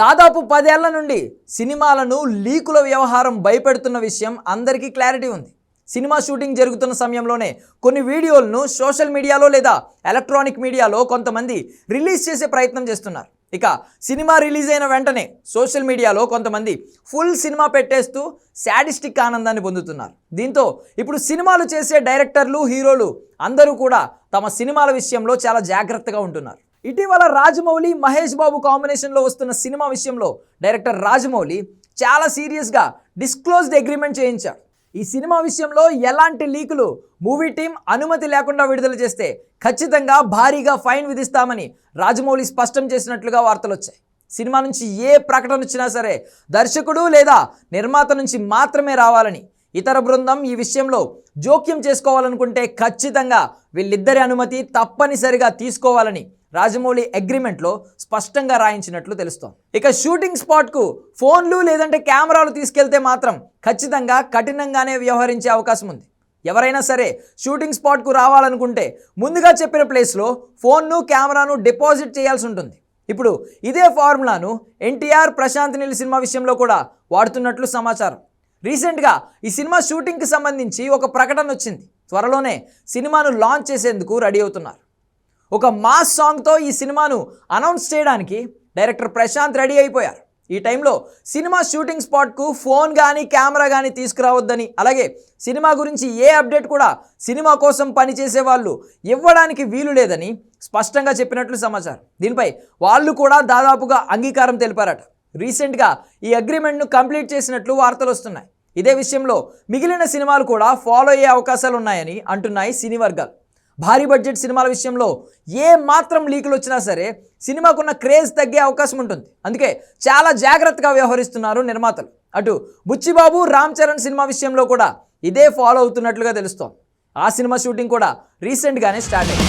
దాదాపు పదేళ్ళ నుండి సినిమాలను లీకుల వ్యవహారం భయపెడుతున్న విషయం అందరికీ క్లారిటీ ఉంది. సినిమా షూటింగ్ జరుగుతున్న సమయంలోనే కొన్ని వీడియోలను సోషల్ మీడియాలో లేదా ఎలక్ట్రానిక్ మీడియాలో కొంతమంది రిలీజ్ చేసే ప్రయత్నం చేస్తున్నారు. ఇక సినిమా రిలీజ్ అయిన వెంటనే సోషల్ మీడియాలో కొంతమంది ఫుల్ సినిమా పెట్టేస్తూ శాడిస్టిక్ ఆనందాన్ని పొందుతున్నారు. దీంతో ఇప్పుడు సినిమాలు చేసే డైరెక్టర్లు హీరోలు అందరూ కూడా తమ సినిమాల విషయంలో చాలా జాగ్రత్తగా ఉంటున్నారు. ఇటీవల రాజమౌళి మహేష్ బాబు కాంబినేషన్లో వస్తున్న సినిమా విషయంలో డైరెక్టర్ రాజమౌళి చాలా సీరియస్గా డిస్క్లోజ్డ్ అగ్రిమెంట్ చేయించాడు. ఈ సినిమా విషయంలో ఎలాంటి లీకులు మూవీ టీం అనుమతి లేకుండా విడుదల చేస్తే ఖచ్చితంగా భారీగా ఫైన్ విధిస్తామని రాజమౌళి స్పష్టం చేసినట్లుగా వార్తలు వచ్చాయి. సినిమా నుంచి ఏ ప్రకటన వచ్చినా సరే దర్శకుడు లేదా నిర్మాత నుంచి మాత్రమే రావాలని ఇతర బృందం ఈ విషయంలో జోక్యం చేసుకోవాలనుకుంటే ఖచ్చితంగా వీళ్ళిద్దరి అనుమతి తప్పనిసరిగా తీసుకోవాలని రాజమౌళి అగ్రిమెంట్లో స్పష్టంగా రాయించినట్లు తెలుస్తోంది. ఇక షూటింగ్ స్పాట్కు ఫోన్లు లేదంటే కెమెరాలు తీసుకెళ్తే మాత్రం ఖచ్చితంగా కఠినంగానే వ్యవహరించే అవకాశం ఉంది. ఎవరైనా సరే షూటింగ్ స్పాట్కు రావాలనుకుంటే ముందుగా చెప్పిన ప్లేస్లో ఫోన్ను కెమెరాను డిపాజిట్ చేయాల్సి ఉంటుంది. ఇప్పుడు ఇదే ఫార్ములాను ఎన్టీఆర్ ప్రశాంత్ నీల్ సినిమా విషయంలో కూడా వాడుతున్నట్లు సమాచారం. రీసెంట్గా ఈ సినిమా షూటింగ్కి సంబంధించి ఒక ప్రకటన వచ్చింది. త్వరలోనే సినిమాను లాంచ్ చేసేందుకు రెడీ అవుతున్నారు. ఒక మాస్ సాంగ్తో ఈ సినిమాను అనౌన్స్ చేయడానికి డైరెక్టర్ ప్రశాంత్ రెడీ అయిపోయారు. ఈ టైంలో సినిమా షూటింగ్ స్పాట్కు ఫోన్ కానీ కెమెరా కానీ తీసుకురావద్దని అలాగే సినిమా గురించి ఏ అప్డేట్ కూడా సినిమా కోసం పనిచేసే వాళ్ళు ఇవ్వడానికి వీలు లేదని స్పష్టంగా చెప్పినట్లు సమాచారం. దీనిపై వాళ్ళు కూడా దాదాపుగా అంగీకారం తెలిపారట. రీసెంట్గా ఈ అగ్రిమెంట్ను కంప్లీట్ చేసినట్లు వార్తలు వస్తున్నాయి. ఇదే విషయంలో మిగిలిన సినిమాలు కూడా ఫాలో అయ్యే అవకాశాలు ఉన్నాయని అంటున్నాయి సినీ వర్గాలు భారీ బడ్జెట్ సినిమాల విషయంలో ఏ మాత్రం లీకులు వచ్చినా సరే సినిమాకున్న క్రేజ్ తగ్గే అవకాశం ఉంటుంది. అందుకే చాలా జాగ్రత్తగా వ్యవహరిస్తున్నారు నిర్మాతలు. అటు బుచ్చిబాబు రామ్ చరణ్ సినిమా విషయంలో కూడా ఇదే ఫాలో అవుతున్నట్లుగా తెలుస్తోంది. ఆ సినిమా షూటింగ్ కూడా రీసెంట్గానే స్టార్ట్ అయింది.